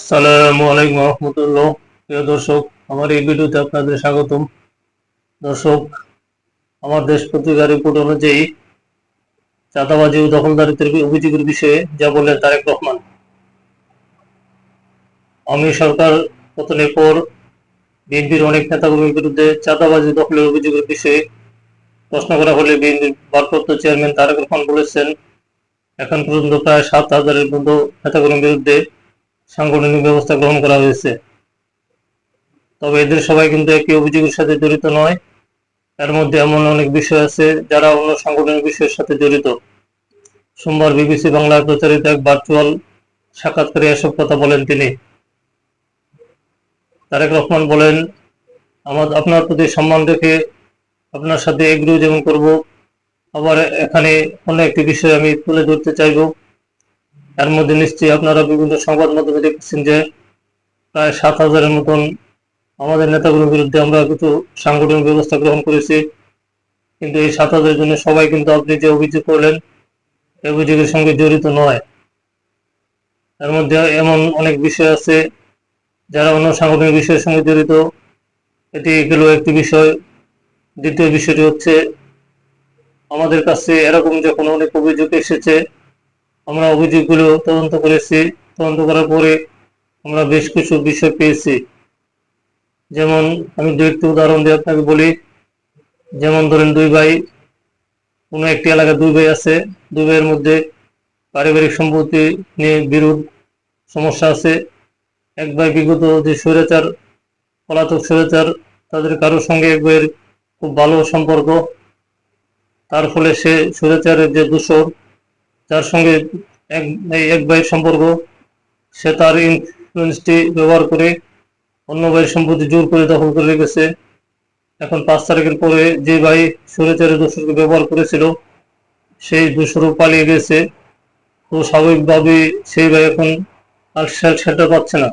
আসসালামু আলাইকুম রহমতুল্লাহ। প্রিয় দর্শক, আমার এই ভিডিওতে আপনাদের স্বাগতম। দর্শক, আমার দেশ পত্রিকার রিপোর্ট অনুযায়ী চাঁদাবাজি ও দখলদারিত্বের অভিযোগের বিষয়ে যা বললেন তারেক রহমান। আমি সরকার পতনের পর বিএনপির অনেক নেতাকর্মীর বিরুদ্ধে চাঁদাবাজি দখলের অভিযোগের বিষয়ে প্রশ্ন করা হলে বিএনপির ভারপ্রাপ্ত চেয়ারম্যান তারেক রহমান বলেছেন, এখন পর্যন্ত প্রায় সাত হাজারের মতো নেতাকর্মীর বিরুদ্ধে সাংগঠনিক ব্যবস্থা গ্রহণ করা হয়েছে। তবে এদের সবাই কিন্তু একই অভিযোগের সাথে জড়িত নয়। এর মধ্যে এমন অনেক বিষয় আছে যারা অন্য সাংগঠনিক বিষয়ের সাথে জড়িত। সোমবার বিবিসি বাংলায় প্রচারিত এক ভার্চুয়াল সাক্ষাৎকারে এসব কথা বলেন তিনি। তারেক রহমান বলেন, আমার, আপনার প্রতি সম্মান রেখে আপনার সাথে এগ্রিও যেমন করব, আবার এখানে অন্য একটি বিষয় আমি তুলে ধরতে চাইব। এর মধ্যে নিশ্চয়ই আপনারা বিভিন্ন সংবাদ মাধ্যমে দেখছেন যে প্রায় সাত হাজারের মতন আমাদের নেতাগুলোর বিরুদ্ধে আমরা কিছু সাংগঠনিক ব্যবস্থা গ্রহণ করেছি। কিন্তু এই সাত হাজারের জন্য সবাই কিন্তু আপনি যে অভিযোগ করলেন, এই অভিযোগের সঙ্গে জড়িত নয়। এর মধ্যে এমন অনেক বিষয় আছে যারা অন্য সাংগঠনিক বিষয়ের সঙ্গে জড়িত। এটি গেল একটি বিষয়। দ্বিতীয় বিষয়টি হচ্ছে, আমাদের কাছে এরকম যখন অনেক অভিযোগ এসেছে আমরা অভিযোগগুলো তদন্ত করেছি। তদন্ত করার পরে আমরা বেশ কিছু বিষয় পেয়েছি। যেমন আমি দু একটি উদাহরণ দিয়ে আপনাকে বলি। যেমন ধরেন দুই ভাই, কোনো একটি এলাকায় দুই ভাই আছে। দুই ভাইয়ের মধ্যে পারিবারিক সম্পত্তি নিয়ে বিরোধ সমস্যা আছে। এক ভাই বিগত যে স্বৈরাচার, পলাতক স্বৈরাচার, তাদের কারোর সঙ্গে এক ভাইয়ের খুব ভালো সম্পর্ক। তার ফলে সে স্বৈরাচারের যে দূষর যার সঙ্গে এক এক ভাইয়ের সম্পর্ক। সে তার ইনফ্লুয়েন্সটি ব্যবহার করে অন্য ভাইয়ের সম্পত্তি জোর করে দখল করে রেখেছে। এখন পাঁচ তারিখের পরে যে ভাই সরে সুরেচারের দোষরকে ব্যবহার করেছিল, সেই দোষরও পালিয়ে গেছে। তো স্বাভাবিকভাবে সেই ভাই এখন আর সেটা পাচ্ছে না।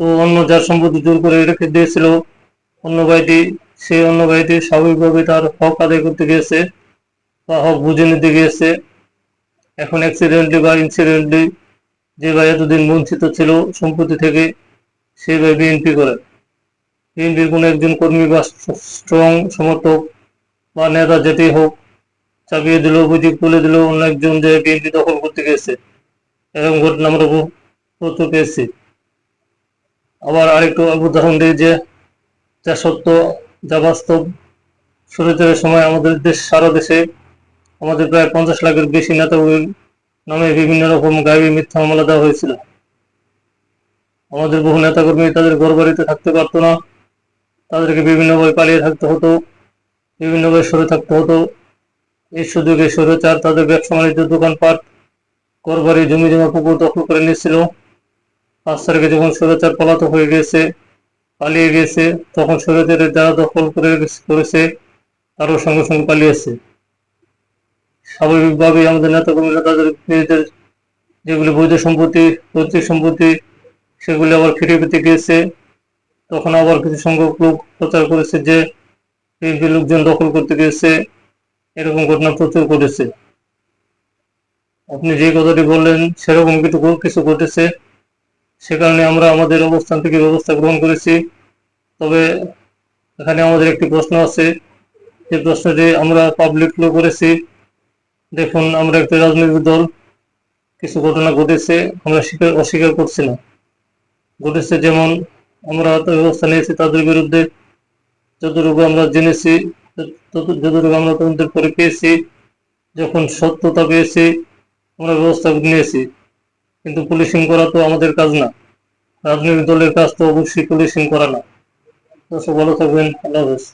তো অন্য যার সম্পত্তি জোর করে রেখে দিয়েছিল, অন্য ভাইটি, সেই অন্য ভাইটি স্বাভাবিকভাবে তার হক আদায় করতে গিয়েছে বা হক বুঝে নিতে গিয়েছে। এখন অ্যাক্সিডেন্টলি বা ইনসিডেন্টলি যে ভাই এতদিন বঞ্চিত ছিল সম্পত্তি থেকে সেই ভাই বিএনপি করে। বিএনপির কোনো একজন কর্মী বা স্ট্রং সমর্থক বা নেতা যেতেই হোক, চাপিয়ে দিল, অভিযোগ তুলে দিল, অন্য একজন যে বিএনপি দখল করতে গেছে এরকম ঘটনা আমরা প্রচুর পেয়েছি। আবার আরেকটু উদাহরণ দিই যে, যা সত্য, যা বাস্তব, শুরুতের সময় আমাদের দেশ, সারা দেশে আমাদের প্রায় পঞ্চাশ লাখের বেশি নেতাগুলির নামে বিভিন্ন রকম গায়েবী মিথ্যা মামলা দেওয়া হয়েছিল। আমাদের বহু নেতাকর্মী তাদের ঘর বাড়িতে থাকতে পারতো না। তাদেরকে বিভিন্নভাবে পালিয়ে থাকতে হতো বিভিন্নভাবে সরে থাকতে হতো। এই সুযোগে সরেচার তাদের ব্যবসা বাণিজ্য দোকানপাট, ঘর বাড়ি, জমি জমা, পুকুর দখল করে নিয়েছিল। পাঁচ তারিখে যখন সরেচার পলাতক হয়ে গেছে পালিয়ে গেছে তখন সরেচারের যারা দখল করে করেছে, তারও সঙ্গে সঙ্গে পালিয়েছে স্বাভাবিকভাবেই আমাদের নেতাকর্মীরা তাদের নিজেদের যেগুলি বৈধ সম্পত্তি, পৈতৃক সম্পত্তি, সেগুলি আবার ফিরে পেতে গিয়েছে। তখন আবার কিছু সংখ্যক লোক প্রচার করেছে যে বিএনপি লোকজন দখল করতে গিয়েছে। এরকম ঘটনা প্রচুর ঘটেছে। আপনি যে কথাটি বললেন, সেরকম কিছু কিছু ঘটেছে। সে কারণে আমরা আমাদের অবস্থান থেকে ব্যবস্থা গ্রহণ করেছি। তবে এখানে আমাদের একটি প্রশ্ন আছে। যে প্রশ্নটি আমরা পাবলিক করেছি। দেখুন, আমরা একটা রাজনৈতিক দল, কিছু ঘটনা ঘটেছে, আমরা স্বীকার, অস্বীকার করছি না। ঘটেছে যেমন, আমরা ব্যবস্থা নিয়েছি তাদের বিরুদ্ধে। যতটুকু আমরা জেনেছি যতটুকু আমরা তদন্তের পরে পেয়েছি, যখন সত্যতা পেয়েছি, আমরা ব্যবস্থা নিয়েছি। কিন্তু পুলিশিং করা তো আমাদের কাজ না। রাজনৈতিক দলের কাজ তো অবশ্যই পুলিশিং করা না। ভালো থাকবেন। আল্লাহ হাফেজ।